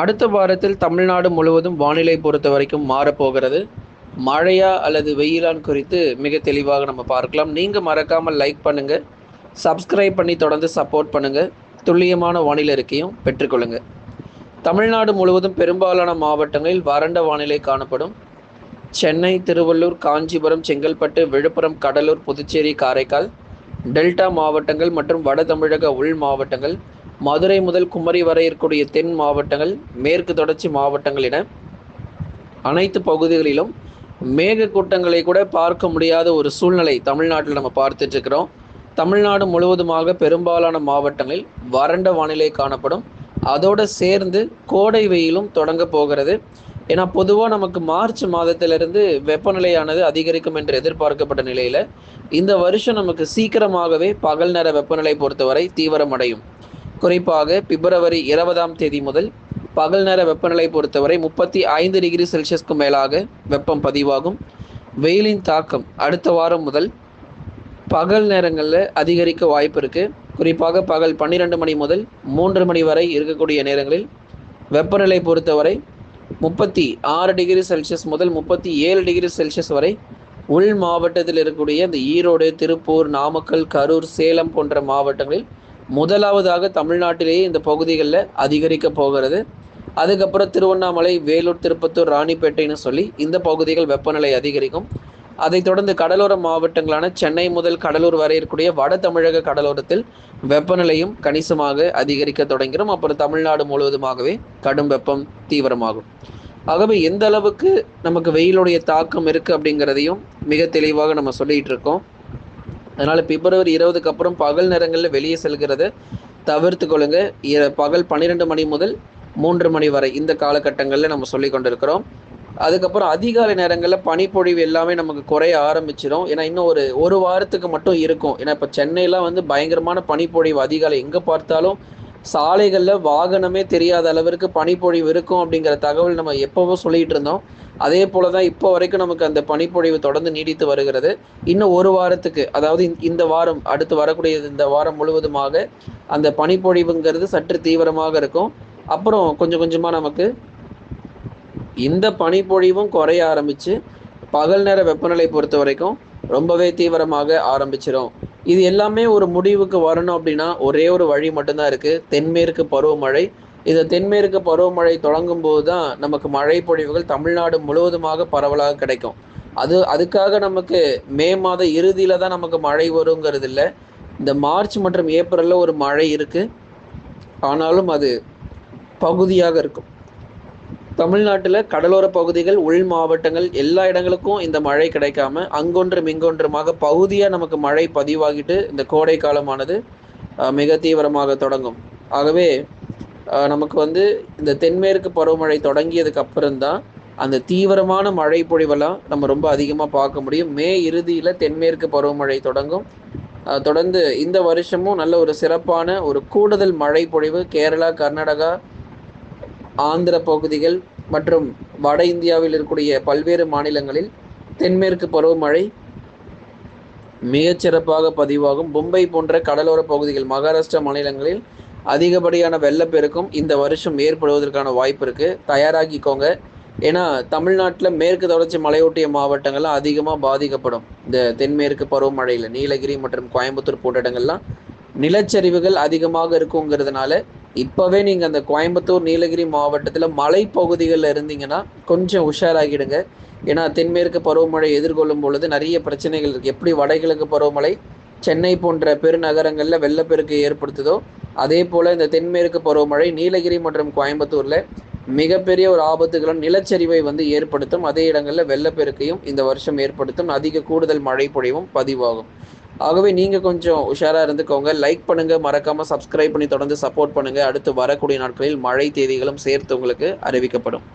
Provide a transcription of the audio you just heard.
அடுத்த வாரத்தில் தமிழ்நாடு முழுவதும் வானிலை பொறுத்த வரைக்கும் மாறப்போகிறது. மழையா அல்லது வெயிலான் குறித்து மிக தெளிவாக நம்ம பார்க்கலாம். நீங்கள் மறக்காமல் லைக் பண்ணுங்கள் சப்ஸ்கிரைப் பண்ணி தொடர்ந்து சப்போர்ட் பண்ணுங்கள் துல்லியமான வானிலை இருக்கையும் பெற்றுக்கொள்ளுங்க. தமிழ்நாடு முழுவதும் பெரும்பாலான மாவட்டங்களில் வறண்ட வானிலை காணப்படும். சென்னை திருவள்ளூர் காஞ்சிபுரம் செங்கல்பட்டு விழுப்புரம் கடலூர் புதுச்சேரி காரைக்கால் டெல்டா மாவட்டங்கள் மற்றும் வட தமிழக உள் மாவட்டங்கள் மதுரை முதல் குமரி வரை இருக்கக்கூடிய தென் மாவட்டங்கள் மேற்கு தொடர்ச்சி மாவட்டங்கள் என அனைத்து பகுதிகளிலும் மேக கூட்டங்களை கூட பார்க்க முடியாத ஒரு சூழ்நிலை தமிழ்நாட்டில் நம்ம பார்த்துட்டு இருக்கிறோம் தமிழ்நாடு முழுவதுமாக பெரும்பாலான மாவட்டங்களில் வறண்ட வானிலை காணப்படும். அதோடு சேர்ந்து கோடை வெயிலும் தொடங்க போகிறது. ஏன்னா பொதுவாக நமக்கு மார்ச் மாதத்திலிருந்து வெப்பநிலையானது அதிகரிக்கும் என்று எதிர்பார்க்கப்பட்ட நிலையில் இந்த வருஷம் நமக்கு சீக்கிரமாகவே பகல் நேர வெப்பநிலை பொறுத்தவரை தீவிரமடையும். குறிப்பாக பிப்ரவரி இருபதாம் தேதி முதல் பகல் நேர வெப்பநிலை பொறுத்தவரை முப்பத்தி ஐந்து டிகிரி செல்சியஸ்க்கு மேலாக வெப்பம் பதிவாகும். வெயிலின் தாக்கம் அடுத்த வாரம் முதல் பகல் நேரங்களில் அதிகரிக்க வாய்ப்பு இருக்குது குறிப்பாக பகல் பன்னிரெண்டு மணி முதல் மூன்று மணி வரை இருக்கக்கூடிய நேரங்களில் வெப்பநிலை பொறுத்தவரை முப்பத்தி ஆறு டிகிரி செல்சியஸ் முதல் முப்பத்தி ஏழு டிகிரி செல்சியஸ் வரை உள் மாவட்டத்தில் இருக்கக்கூடிய இந்த ஈரோடு திருப்பூர் நாமக்கல் கரூர் சேலம் போன்ற மாவட்டங்களில் முதலாவதாக தமிழ்நாட்டிலேயே இந்த பகுதிகளில் அதிகரிக்க போகிறது. அதுக்கப்புறம் திருவண்ணாமலை வேலூர் திருப்பத்தூர் ராணிப்பேட்டைன்னு சொல்லி இந்த பகுதிகள் வெப்பநிலை அதிகரிக்கும். அதைத் தொடர்ந்து கடலோர மாவட்டங்களான சென்னை முதல் கடலூர் வரை இருக்கக்கூடிய வட தமிழக கடலோரத்தில் வெப்பநிலையும் கணிசமாக அதிகரிக்க தொடங்கிடும் அப்புறம் தமிழ்நாடு முழுவதுமாகவே கடும் வெப்பம் தீவிரமாகும். ஆகவே எந்த அளவுக்கு நமக்கு வெயிலுடைய தாக்கம் இருக்குது அப்படிங்கிறதையும் மிக தெளிவாக நம்ம சொல்லிகிட்டு இருக்கோம். அதனால் பிப்ரவரி இருபதுக்கு அப்புறம் பகல் நேரங்களில் வெளியே செல்கிறத. தவிர்த்து கொள்ளுங்க. பகல் பன்னிரெண்டு மணி முதல் மூன்று மணி வரை இந்த காலகட்டங்களில் நம்ம சொல்லி கொண்டிருக்கிறோம். அதுக்கப்புறம் அதிகாலை நேரங்களில் பனிப்பொழிவு எல்லாமே நமக்கு குறைய ஆரம்பிச்சிடும் ஏன்னா இன்னும் ஒரு ஒரு வாரத்துக்கு மட்டும் இருக்கும். ஏன்னா இப்போ சென்னையெலாம் வந்து பயங்கரமான பனிப்பொழிவு அதிகாலை எங்கே பார்த்தாலும் சாலைகளில் வாகனமே தெரியாத அளவிற்கு பனிப்பொழிவு இருக்கும் அப்படிங்கிற தகவல் நம்ம எப்போவோ சொல்லிட்டு இருந்தோம். அதே போல தான் இப்போ வரைக்கும் நமக்கு அந்த பனிப்பொழிவு தொடர்ந்து நீடித்து வருகிறது. இன்னும் ஒரு வாரத்துக்கு அதாவது இந்த வாரம் அடுத்து வரக்கூடிய இந்த வாரம் முழுவதுமாக அந்த பனிப்பொழிவுங்கிறது சற்று தீவிரமாக இருக்கும். அப்புறம் கொஞ்சம் கொஞ்சமாக நமக்கு இந்த பனிப்பொழிவும் குறைய ஆரம்பித்து பகல் நேர வெப்பநிலை பொறுத்த வரைக்கும் ரொம்பவே தீவிரமாக ஆரம்பிச்சிடும் இது எல்லாமே ஒரு முடிவுக்கு வரணும் அப்படின்னா ஒரே ஒரு வழி மட்டும்தான் இருக்குது தென்மேற்கு பருவமழை. இந்த தென்மேற்கு பருவமழை தொடங்கும் போது தான் நமக்கு மழை பொழிவுகள் தமிழ்நாடு முழுவதுமாக பரவலாக கிடைக்கும். அது அதுக்காக நமக்கு மே மாத இறுதியில் தான் நமக்கு மழை வருங்கிறது இல்லை. இந்த மார்ச் மற்றும் ஏப்ரலில் ஒரு மழை இருக்குது ஆனாலும் அது பகுதியாக இருக்கும். தமிழ்நாட்டில் கடலோர பகுதிகள் உள் மாவட்டங்கள் எல்லா இடங்களுக்கும் இந்த மழை கிடைக்காம அங்கொன்றும் இங்கொன்றுமாக பகுதியாக நமக்கு மழை பதிவாகிட்டு இந்த கோடை காலமானது மிக தீவிரமாக தொடங்கும். ஆகவே நமக்கு வந்து இந்த தென்மேற்கு பருவமழை தொடங்கியதுக்கு அப்புறம்தான் அந்த தீவிரமான மழை பொழிவெல்லாம் நம்ம ரொம்ப அதிகமாக பார்க்க முடியும். மே இறுதியில் தென்மேற்கு பருவமழை தொடங்கும். தொடர்ந்து இந்த வருஷமும் நல்ல ஒரு சிறப்பான ஒரு கூடுதல் மழை பொழிவு கேரளா கர்நாடகா ஆந்திர பகுதிகள் மற்றும் வட இந்தியாவில் இருக்கக்கூடிய பல்வேறு மாநிலங்களில் தென்மேற்கு பருவமழை மிகச்சிறப்பாக பதிவாகும். மும்பை போன்ற கடலோர பகுதிகள் மகாராஷ்டிரா மாநிலங்களில் அதிகப்படியான வெள்ளப்பெருக்கும் இந்த வருஷம் ஏற்படுவதற்கான வாய்ப்பு இருக்குது தயாராகிக்கோங்க. ஏன்னா தமிழ்நாட்டில் மேற்கு தொடர்ச்சி மலையொட்டிய மாவட்டங்கள்லாம் அதிகமாக பாதிக்கப்படும். இந்த தென்மேற்கு பருவமழையில் நீலகிரி மற்றும் கோயம்புத்தூர் போன்ற இடங்கள்லாம் நிலச்சரிவுகள் அதிகமாக இருக்குங்கிறதுனால இப்போவே நீங்கள் அந்த கோயம்புத்தூர் நீலகிரி மாவட்டத்தில் மலைப்பகுதிகளில் இருந்தீங்கன்னா கொஞ்சம் உஷாராகிடுங்க. ஏன்னா தென்மேற்கு பருவமழை எதிர்கொள்ளும் பொழுது நிறைய பிரச்சனைகள் இருக்குது எப்படி வடகிழக்கு பருவமழை சென்னை போன்ற பெருநகரங்களில் வெள்ளப்பெருக்கு ஏற்படுத்துதோ அதே போல் இந்த தென்மேற்கு பருவமழை நீலகிரி மற்றும் கோயம்புத்தூரில் மிகப்பெரிய ஒரு ஆபத்துகளும் நிலச்சரிவை வந்து ஏற்படுத்தும். அதே இடங்களில் வெள்ளப்பெருக்கையும் இந்த வருஷம் ஏற்படுத்தும். அதிக கூடுதல் மழை பொழிவும் பதிவாகும். ஆகவே நீங்கள் கொஞ்சம் உஷாராக இருந்துக்கோங்க. லைக் பண்ணுங்கள் மறக்காமல் சப்ஸ்கிரைப் பண்ணி தொடர்ந்து சப்போர்ட் பண்ணுங்கள் அடுத்து வரக்கூடிய நாட்களில் மழை தேதிகளும் சேர்த்து உங்களுக்கு அறிவிக்கப்படும்.